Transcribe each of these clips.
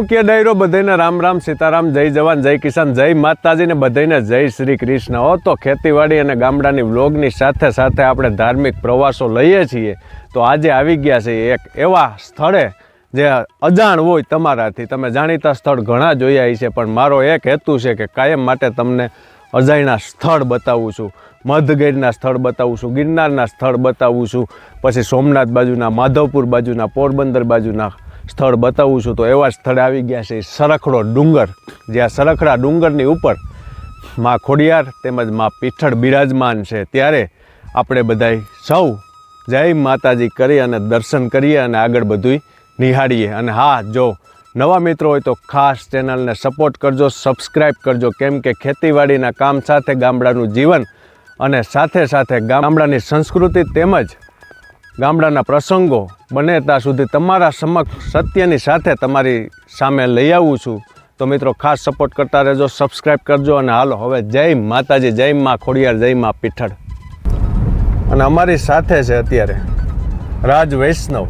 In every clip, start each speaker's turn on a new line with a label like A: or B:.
A: મુખ્ય ડાયરો બધાને રામ રામ, સીતારામ, જય જવાન, જય કિસાન, જય માતાજીને બધાને જય શ્રી કૃષ્ણ. હો, તો ખેતીવાડી અને ગામડાની વ્લોગની સાથે સાથે આપણે ધાર્મિક પ્રવાસો લઈએ છીએ. તો આજે આવી ગયા છે એક એવા સ્થળે જે અજાણ હોય તમારાથી. તમે જાણીતા સ્થળ ઘણા જોયા છે પણ મારો એક હેતુ છે કે કાયમ માટે તમને અજાણ્યા સ્થળ બતાવું છું. મધગીરના સ્થળ બતાવું છું, ગિરનારના સ્થળ બતાવું છું. પછી સોમનાથ બાજુના, માધવપુર બાજુના, પોરબંદર બાજુના સ્થળ બતાવું છું તો એવા સ્થળે આવી ગયા છે સરખડો ડુંગર જ્યાં સરખડા ડુંગરની ઉપરમાં ખોડિયાર તેમજમાં પીઠળ બિરાજમાન છે. ત્યારે આપણે બધાય સૌ જય માતાજી કરી અને દર્શન કરીએ અને આગળ બધું નિહાળીએ. અને હા, જો નવા મિત્રો હોય તો ખાસ ચેનલને સપોર્ટ કરજો સબસ્ક્રાઈબ કરજો, કેમ કે ખેતીવાડીના કામ સાથે ગામડાનું જીવન અને સાથે સાથે ગામડાની સંસ્કૃતિ તેમજ ગામડાના પ્રસંગો બને ત્યાં સુધી તમારા સમક્ષ સત્યની સાથે તમારી સામે લઈ આવું છું. તો મિત્રો, ખાસ સપોર્ટ કરતા રહેજો સબસ્ક્રાઈબ કરજો અને હાલો, હવે જય માતાજી, જય માં ખોડિયાર, જય માં પીઠળ. અને અમારી સાથે છે અત્યારે રાજ વૈષ્ણવ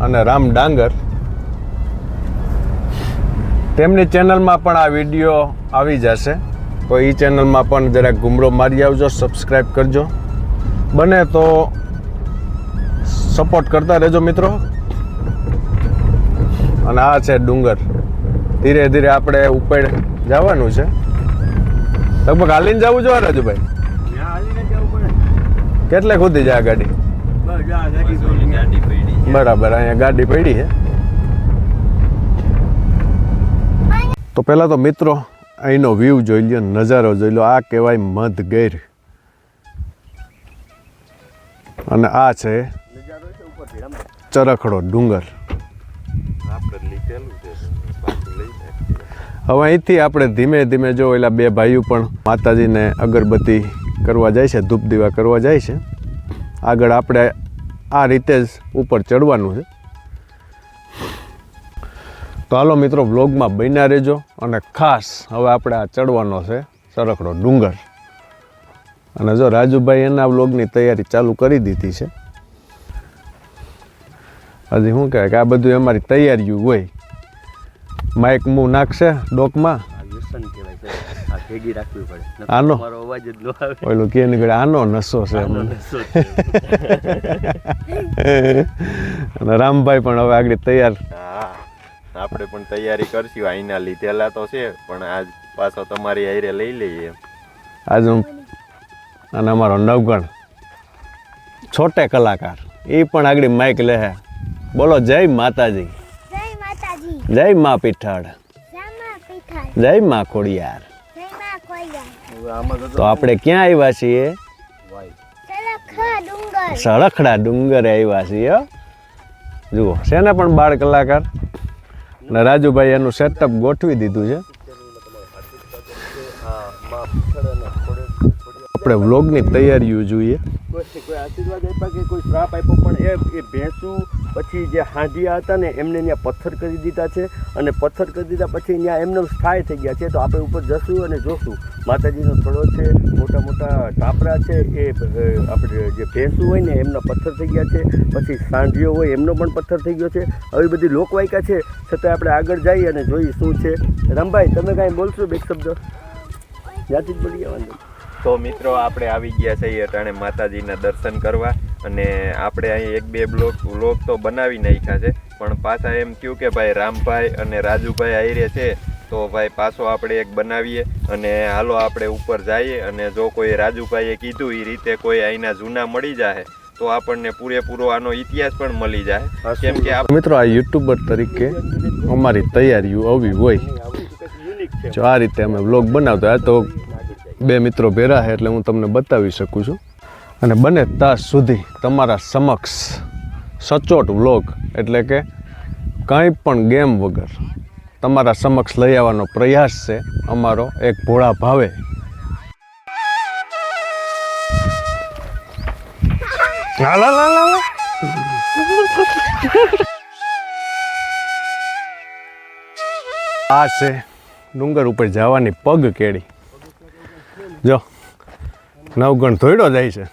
A: અને રામ ડાંગર. તેમની ચેનલમાં પણ આ વીડિયો આવી જશે. તો એ ચેનલમાં પણ જરાક ગુમરો મારી આવજો સબસ્ક્રાઈબ કરજો. બને તો સપોર્ટ કરતા રહેજો મિત્રો. અને આ છે ડુંગર. ધીરે ધીરે આપણે ઉપર જવાનું છે. લગભગ હાલીને જવું જોઈએ રાજુભાઈ. કેટલે ખુદી જાય ગાડી? બરાબર, અહીંયા ગાડી પડી છે. તો પહેલાં તો મિત્રો, અહીંનો વ્યૂ જોઈ લ્યો, નજારો જોઈ લો આ કહેવાય મધ ગેર અને આ છે ચરખડો ડુંગર. હવે અહીંથી આપણે ધીમે ધીમે જો એલા બે ભાઈઓ પણ માતાજીને અગરબત્તી કરવા જાય છે ધૂપ દીવા કરવા જાય છે આગળ આપણે આ રીતે જ ઉપર ચડવાનું છે. તો હાલો મિત્રો વ્લોગમાં બન્યા રહેજો અને ખાસ હવે આપણે આ ચડવાનો છે સરખડો ડુંગર. અને જો રાજુભાઈ એના વ્લોગની તૈયારી ચાલુ કરી દીધી છે હજી શું કહેવાય કે આ બધું અમારી તૈયારીઓ હોય. માઇક મું નાખશે ડોકમાં.
B: આ વ્યસન કહેવાય આ ભેગી રાખવી પડે.
A: આનો?
B: તમારો અવાજ જ ન આવે.
A: ઓલું કે નીકળે આનો નસો છે. અને રામભાઈ પણ હવે આગળ તૈયાર.
C: હા આપણે પણ તૈયારી કરશું. આઈના લીધેલા તો છે પણ આજ પાછો તમારી આઈરે લઈ લઈએ.
A: આજ હું અને અમારો નવગણ છોટે કલાકાર એ પણ આગળ માઇક લે હે બોલો જય માતાજી.
D: જય
A: મા પીઠળ. જય મા ખોડિયાર.
B: તો
A: આપણે ક્યાં આવ્યા છીએ? સળખડા ડુંગરે. આવ્યા છીએ જુઓ શેના પણ બાળ કલાકાર? ને રાજુભાઈ એનું સેટઅપ ગોઠવી દીધું છે. આપણે વ્લોગની તૈયારીઓ જોઈએ.
B: કોઈ આશીર્વાદ આપ્યા કે કોઈ શ્રાપ આપ્યો? પણ એ એ ભેંસું પછી જે હાંડિયા હતા ને, એમને ત્યાં પથ્થર કરી દીધા છે અને પથ્થર કરી દીધા પછી ત્યાં એમને સ્થાય થઈ ગયા છે. તો આપણે ઉપર જશું અને જોશું. માતાજીનો થોડો છે, મોટા મોટા ટાપરા છે, એ આપણે જે ભેંસું હોય ને, એમના પથ્થર થઈ ગયા છે. પછી સાંઢીઓ હોય, એમનો પણ પથ્થર થઈ ગયો છે. આવી બધી લોકવાયકા છે. છતાં આપણે આગળ જઈએ અને જોઈએ શું છે. રામભાઈ, તમે કાંઈ બોલશો બે શબ્દ? જ્યાંથી જ બોલી જવાનું
C: તો મિત્રો આપણે આવી ગયા છીએ અટાણે માતાજીના દર્શન કરવા અને આપણે અહીં એક બે બ્લોક વ્લોગ તો બનાવી નાખ્યા છે પણ પાછા એમ કહ્યું કે ભાઈ રામભાઈ અને રાજુભાઈ આયરે છે તો ભાઈ પાછો આપણે એક બનાવીએ અને હાલો આપણે ઉપર જઈએ અને જો કોઈ રાજુભાઈએ કીધું એ રીતે કોઈ અહીંના જૂના મળી જાય તો આપણને પૂરેપૂરો આનો ઇતિહાસ પણ મળી જાય કેમ કે આ
A: મિત્રો આ યુટ્યુબર તરીકે અમારી તૈયારીઓ આવી હોય. જો આ રીતે અમે વ્લોગ બનાવતા આ તો બે મિત્રો ભેરા છે એટલે હું તમને બતાવી શકું છું. અને બને તાસ સુધી તમારા સમક્ષ સચોટ વ્લોગ એટલે કે કંઈ પણ ગેમ વગર તમારા સમક્ષ લઈ આવવાનો પ્રયાસ છે અમારો એક ભોળા ભાવે. આ છે ડુંગર ઉપર જવાની પગ કેળી. જો, નવગણ ધોઈડો જાય છે.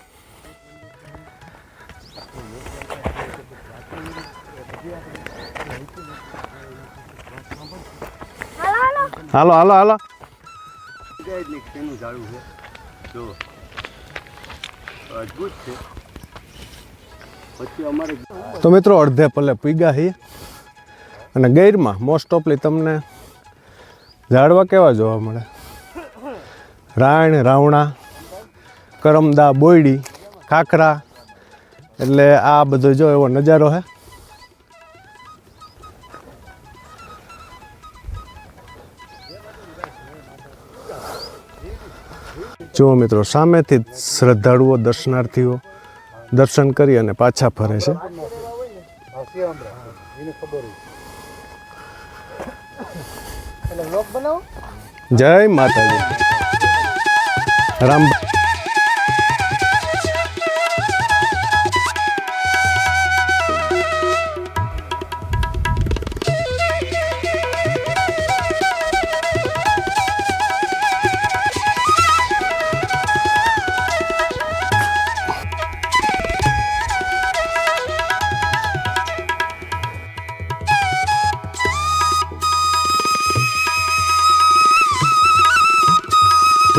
D: હાલો હાલો
A: હાલો. તો મિત્રો, અડધે પલે પીગા છીએ અને ગૈરમાં મોસ્ટ ઓફલી તમને ઝાડવા કેવા જોવા મળે? રાયણ, રાવણા, કરમદા, બોયડી, ખાખરા, એટલે આ બધો જો એવો નજારો છે જુઓ મિત્રો, સામેથી શ્રદ્ધાળુઓ, દર્શનાર્થીઓ દર્શન કરી અને પાછા ફરે છે. જય માતાજી. રામ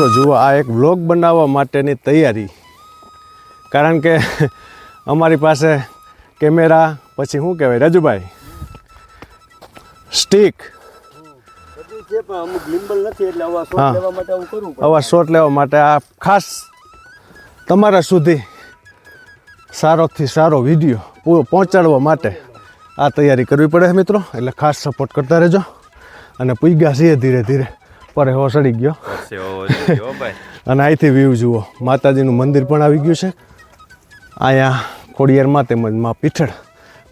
A: તો જુઓ, આ એક વ્લોગ બનાવવા માટેની તૈયારી. કારણ કે અમારી પાસે કેમેરા, પછી શું કહેવાય, રજુભાઈ સ્ટીક
B: આવા શોટ લેવા માટે
A: આ ખાસ તમારા સુધી સારોથી સારો વીડિયો પૂરો પહોંચાડવા માટે આ તૈયારી કરવી પડે મિત્રો. એટલે ખાસ સપોર્ટ કરતા રહેજો. અને પૂગ્યા છીએ ધીરે ધીરે. પર એવો સડી ગયો. અને અહીંથી વ્યૂ જુઓ. માતાજીનું મંદિર પણ આવી ગયું છે. અહીંયા ખોડિયારમાં તેમજમાં પીઠળ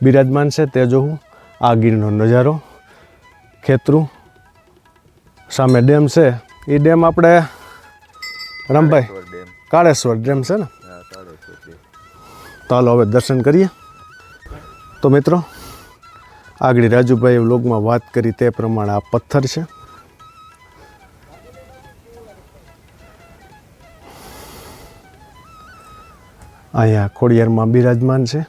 A: બિરાજમાન છે તે જોવું આ ગીરનો નજારો. ખેતરું સામે ડેમ છે. એ ડેમ આપણે રામભાઈ કાળેશ્વર ડેમ. છે ને? તો હાલો હવે દર્શન કરીએ. તો મિત્રો આગળ રાજુભાઈએ વ્લોગમાં વાત કરી તે પ્રમાણે આ પથ્થર છે. અહીંયા ખોડિયારમાં બિરાજમાન છે.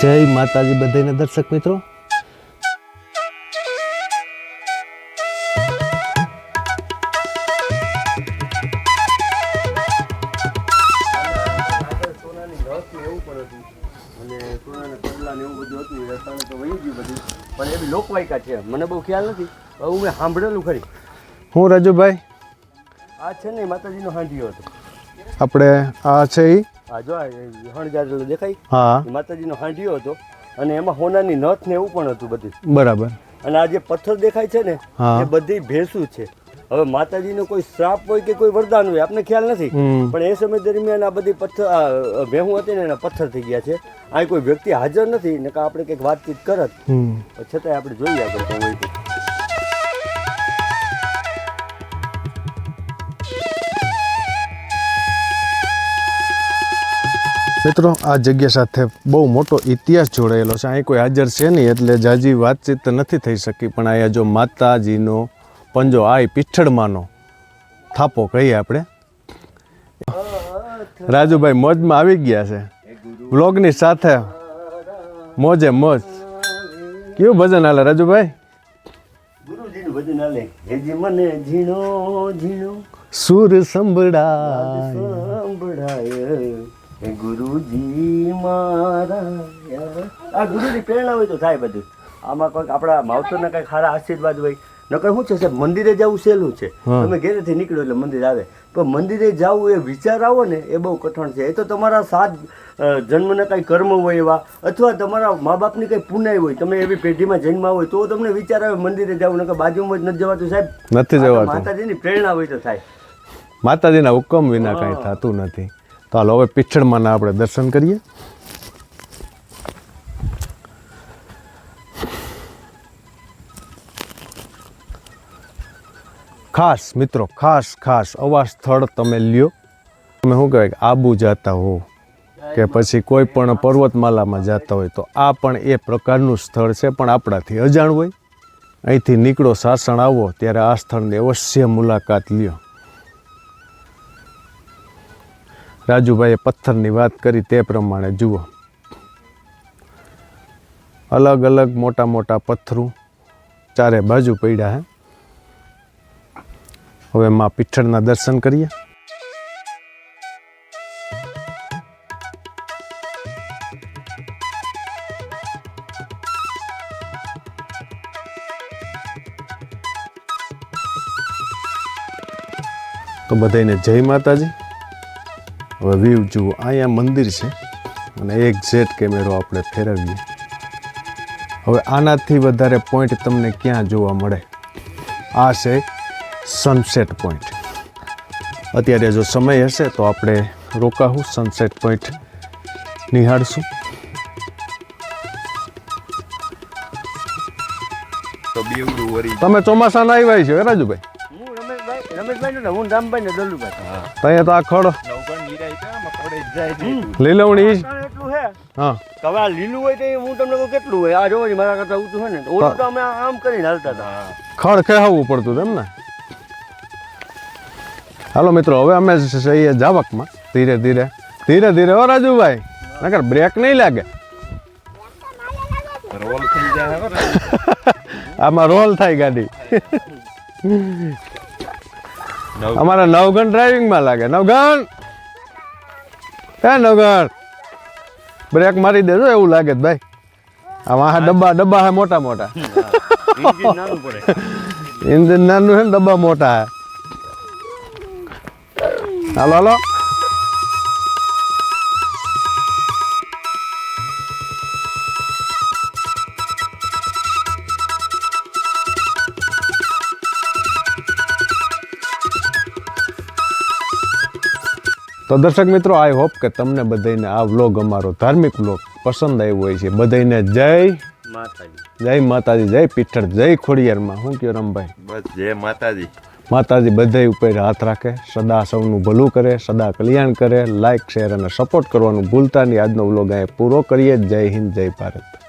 A: જય માતાજી બધાને દર્શક મિત્રો.
B: લોકવાયકા છે. મને બહુ ખ્યાલ નથી હું મેં સાંભળેલું ખરી.
A: હું રાજુભાઈ.
B: આ છે ને માતાજીનો હાંડિયો હતો.
A: આપણે આ છે એ
B: આ જો આ હણગારેલો દેખાય?
A: હા.
B: માતાજીનો હાંડિયો હતો અને એમાં હોનાની નથ ને એવું પણ હતું બધું.
A: બરાબર.
B: અને આ જે પથ્થર દેખાય છે ને એ બધી ભેંસું છે. હવે માતાજીનો કોઈ શ્રાપ હોય કે કોઈ વરદાન હોય આપને ખ્યાલ નથી. પણ એ સમય દરમિયાન આ બધી પથ્થર ભેહું હતી ને એના પથ્થર થઈ ગયા છે. અહીં કોઈ વ્યક્તિ હાજર નથી ને આપણે કંઈક વાતચીત કરત. છતાંય આપણે જોઈએ તો હોય તો.
A: મિત્રો આ જગ્યા સાથે બહુ મોટો ઇતિહાસ જોડાયેલો છે. અહીં કોઈ હાજર છે નહીં એટલે જાજી વાતચીત નથી થઈ શકી પણ અહીંયા જો માતાજીનો પંજો આય પીઠળમાંનો થાપો કહીએ આપણે. રાજુભાઈ મોજમાં આવી ગયા છે. વ્લોગની સાથે મોજે મોજ. કેવું ભજન હાલે રાજુભાઈ? સુર સંભળાય.
B: ગુરુજી મારા. આ ગુરુની પ્રેરણા હોય તો થાય બધું. આમાં કોઈક આપણા માવતરના કંઈક સારા આશીર્વાદ હોય નકર શું છે સાહેબ મંદિરે જવું સહેલું છે. તમે ઘરેથી નીકળો એટલે મંદિર આવે. પણ મંદિરે જવું એ વિચાર આવો ને એ બહુ કઠણ છે. એ તો તમારા સાત જન્મના કાંઈ કર્મ હોય એવા અથવા તમારા મા બાપની કંઈ પુનાઈ હોય તમે એવી પેઢીમાં જન્મા હોય તો તમને વિચાર આવે મંદિરે જવું નકર બાજુમાં જ નથી જવાતું. સાહેબ
A: નથી જવાતું.
B: માતાજીની પ્રેરણા હોય તો થાય.
A: માતાજીના હુકમ વિના કાંઈ થતું નથી. તો હાલો હવે પીઠળમાંના આપણે દર્શન કરીએ. ખાસ, મિત્રો, ખાસ ખાસ આવા સ્થળ તમે લ્યો. તમે શું કહેવાય આબુ જતા હો કે પછી કોઈ પણ પર્વતમાલામાં જતા હોય તો આ પણ એ પ્રકારનું સ્થળ છે, પણ આપણાથી અજાણ હોય. અહીંથી નીકળો, સાસણ આવો, ત્યારે આ સ્થળની અવશ્ય મુલાકાત લ્યો. રાજુભાઈએ પથ્થરની વાત કરી તે પ્રમાણે જુઓ. અલગ અલગ મોટા મોટા પથ્થરું ચારે બાજુ પડ્યા હે. હવે માં પીઠળના દર્શન કરીએ. તો બધાને જય માતાજી. હવે વ્યૂ જુઓ અહીંયા મંદિર છે અને એક ઝેટ કેમેરો આપણે ફેરવીએ. હવે આનાથી વધારે પોઈન્ટ તમને ક્યાં જોવા મળે? આ છે સનસેટ પોઈન્ટ અત્યારે જો સમય હશે તો આપણે રોકાવું સનસેટ પોઈન્ટ નિહાળશું. તમે ચોમાસાના આવ્યા છો રાજુભાઈ? અહીંયા તો આ ખડો. લીલવણી. હા.
B: હવે આ લીલું હોય તો હું તમને કહું કેટલું હોય? આ જોવો મારા કરતા ઊંચું હોય ને તો ઓલું તો અમે આમ કરીને હાલતા હતા.
A: ખડ ખેહાવવું પડતું એમ ને? હાલો મિત્રો હવે અમે જઈએ જાવકમાં. ધીરે ધીરે ધીરે ધીરે. હો રાજુભાઈ નકર બ્રેક નહીં લાગે. આમાં રોલ થાય ગાડી. અમારા નવગણ ડ્રાઇવિંગમાં લાગે. નવગણ! હે નવગણ! બ્રેક મારી દેજો એવું લાગે જ ભાઈ. આમાં આ ડબ્બા ડબ્બા હે મોટા મોટા.
B: ઇન્જિન નાનું
A: છે ને ડબ્બા મોટા હે. હાલો હાલો તો દર્શક મિત્રો આઈ હોપ કે તમને બધાને આ વ્લોગ અમારો ધાર્મિક વ્લોગ પસંદ આવ્યો હોય છે. બધાને જય
B: માતાજી.
A: જય માતાજી જય પીઠળ જય ખોડિયારમાં. શું કહો રમભાઈ?
C: બસ જય માતાજી.
A: માતાજી બધાય ઉપર હાથ રાખે, સદા સૌનું ભલું કરે, સદા કલ્યાણ કરે લાઇક શેર અને સપોર્ટ કરવાનું ભૂલતા નહીં. આજનો વ્લોગ અહીંયા પૂરો કરીએ. જય હિન્દ, જય ભારત.